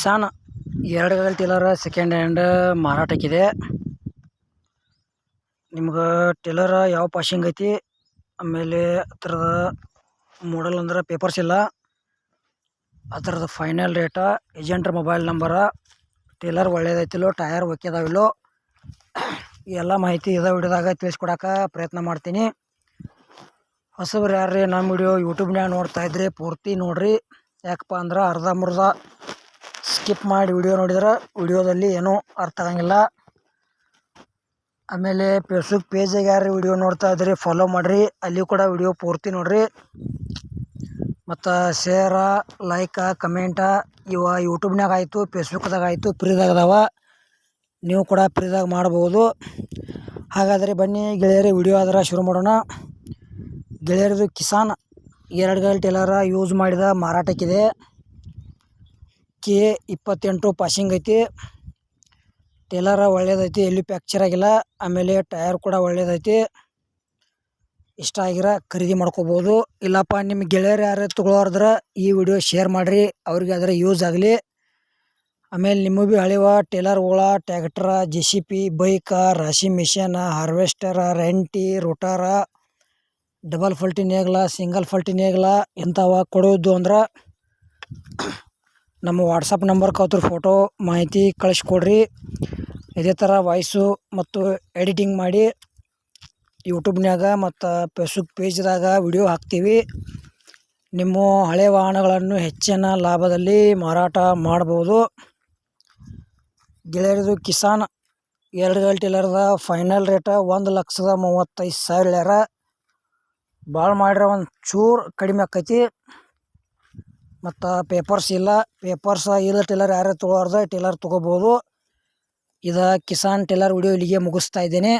ಕಿಸಾನ್ ಎರಡು ಗಾಲಿ trailer second hand ಮಾರಾಟಕ್ಕಿದೆ. ನಿಮ್ಗೆ ಟೇಲರ್ ಯಾವ ಪಾಶಿಂಗ್ ಐತಿ? ಆಮೇಲೆ ಅದ್ರದ ಮಾಡಲ್ ಅಂದ್ರೆ ಪೇಪರ್ಸ್ ಇಲ್ಲ. ಅದ್ರದ್ದು ಫೈನಲ್ ರೇಟ ಏಜೆಂಟ್ರ ಮೊಬೈಲ್ ನಂಬರ ಟೇಲರ್ ಒಳ್ಳೇದೈತಿಲ್ಲೋ ಟಯರ್ ಒಕ್ಕಿದಾವಿಲ್ಲೋ ಎಲ್ಲ ಮಾಹಿತಿ ಇದೇ ವಿಡಿಯೋದಾಗ ತಿಳಿಸ್ಕೊಡಕ್ಕೆ ಪ್ರಯತ್ನ ಮಾಡ್ತೀನಿ. ಹೊಸಬ್ರು ಯಾರ್ರಿ ನಮ್ಮ ವಿಡಿಯೋ ಯೂಟ್ಯೂಬ್ನಾಗ ನೋಡ್ತಾ ಇದ್ರಿ, ಪೂರ್ತಿ ನೋಡ್ರಿ. ಯಾಕಪ್ಪ ಅಂದ್ರೆ ಅರ್ಧಂಬರ್ಧ ಸ್ಕಿಪ್ ಮಾಡಿ ವಿಡಿಯೋ ನೋಡಿದ್ರೆ ವಿಡಿಯೋದಲ್ಲಿ ಏನೂ ಅರ್ಥ ಆಗಂಗಿಲ್ಲ. ಆಮೇಲೆ ಫೇಸ್ಬುಕ್ ಪೇಜಿಗೆ ಯಾರು ವಿಡಿಯೋ ನೋಡ್ತಾ ಇದ್ರಿ ಫಾಲೋ ಮಾಡಿರಿ. ಅಲ್ಲಿ ಕೂಡ ವಿಡಿಯೋ ಪೂರ್ತಿ ನೋಡ್ರಿ. ಮತ್ತು ಶೇರ ಲೈಕ ಕಮೆಂಟ ಇವ ಯೂಟ್ಯೂಬ್ನಾಗ ಆಯಿತು ಫೇಸ್ಬುಕ್ದಾಗ ಆಯಿತು ಫ್ರೀದಾಗ ಅದಾವ. ನೀವು ಕೂಡ ಫ್ರೀದಾಗ ಮಾಡ್ಬೋದು. ಹಾಗಾದರೆ ಬನ್ನಿ ಗೆಳೆಯರಿ, ವಿಡಿಯೋ ಆದ್ರೆ ಶುರು ಮಾಡೋಣ. ಗೆಳೆಯರದು ಕಿಸಾನ್ ಎರಡು ಗಂಟೆ ಟೇಲರ ಯೂಸ್ ಮಾಡಿದ ಮಾರಾಟಕ್ಕಿದೆ. ಕೆ ಇಪ್ಪತ್ತೆಂಟು ಪಾಸಿಂಗ್ ಐತಿ. ಟೇಲರ ಒಳ್ಳೇದೈತಿ ಎಲ್ಲಿ ಪ್ಯಾಕ್ಚರ್ ಆಗಿಲ್ಲ, ಆಮೇಲೆ ಟಯರ್ ಕೂಡ ಒಳ್ಳೇದೈತಿ. ಇಷ್ಟ ಆಗಿರ ಖರೀದಿ ಮಾಡ್ಕೋಬೋದು. ಇಲ್ಲಪ್ಪ ನಿಮ್ಮ ಗೆಳೆಯರು ಯಾರು ತೊಗೊಳೋರ್ದ್ರ ಈ ವಿಡಿಯೋ ಶೇರ್ ಮಾಡಿರಿ, ಅವ್ರಿಗೆ ಅದರ ಯೂಸ್ ಆಗಲಿ. ಆಮೇಲೆ ನಿಮ್ಮ ಭೀ ಹಳೆವ ಟೇಲರ್ಗಳ tractor, J C B, bike, ರಾಶಿ ಮಿಷನ್, ಹಾರ್ವೆಸ್ಟರ, ರೆಂಟಿ, ರೋಟಾರ, ಡಬಲ್ ಫಲ್ಟಿ ನೇಗ್ಲ ಸಿಂಗಲ್ ಫಲ್ಟಿ ನೇಗ್ಲ ಇಂಥವ ಕೊಡೋದು ಅಂದ್ರೆ ನಮ್ಮ ವಾಟ್ಸಪ್ ನಂಬರ್ ಅವ್ರ ಫೋಟೋ ಮಾಹಿತಿ ಕಳಿಸ್ಕೊಡ್ರಿ. ಇದೇ ಥರ ವಾಯ್ಸು ಮತ್ತು ಎಡಿಟಿಂಗ್ ಮಾಡಿ ಯೂಟ್ಯೂಬ್ನ್ಯಾಗ ಮತ್ತು ಫೇಸ್ಬುಕ್ ಪೇಜ್ದಾಗ ವಿಡಿಯೋ ಹಾಕ್ತೀವಿ. ನಿಮ್ಮ ಹಳೆ ವಾಹನಗಳನ್ನು ಹೆಚ್ಚಿನ ಲಾಭದಲ್ಲಿ ಮಾರಾಟ ಮಾಡ್ಬೋದು. ಗೆಳೆಯರದು ಕಿಸಾನ್ ಎರಡು ಟೇಲರ್ದ ಫೈನಲ್ ರೇಟ ಒಂದು ಲಕ್ಷದ ಮೂವತ್ತೈದು ಸಾವಿರ ಭಾಳ ಮಾಡಿರೋ ಒಂದು ಚೂರು ಕಡಿಮೆ ಆಕೈತಿ. ಮತ್ತು ಪೇಪರ್ಸ್ ಇಲ್ಲ. ಪೇಪರ್ಸ್ ಇಲ್ಲ ಟೇಲರ್ ಯಾರು ತೊಗೊಳಾರ್ದ ಟೇಲರ್ ತೊಗೋಬೋದು. ಇದು ಕಿಸಾನ್ ಟೇಲರ್ ವಿಡಿಯೋ ಇಲ್ಲಿಗೆ ಮುಗಿಸ್ತಾ ಇದ್ದೇನೆ.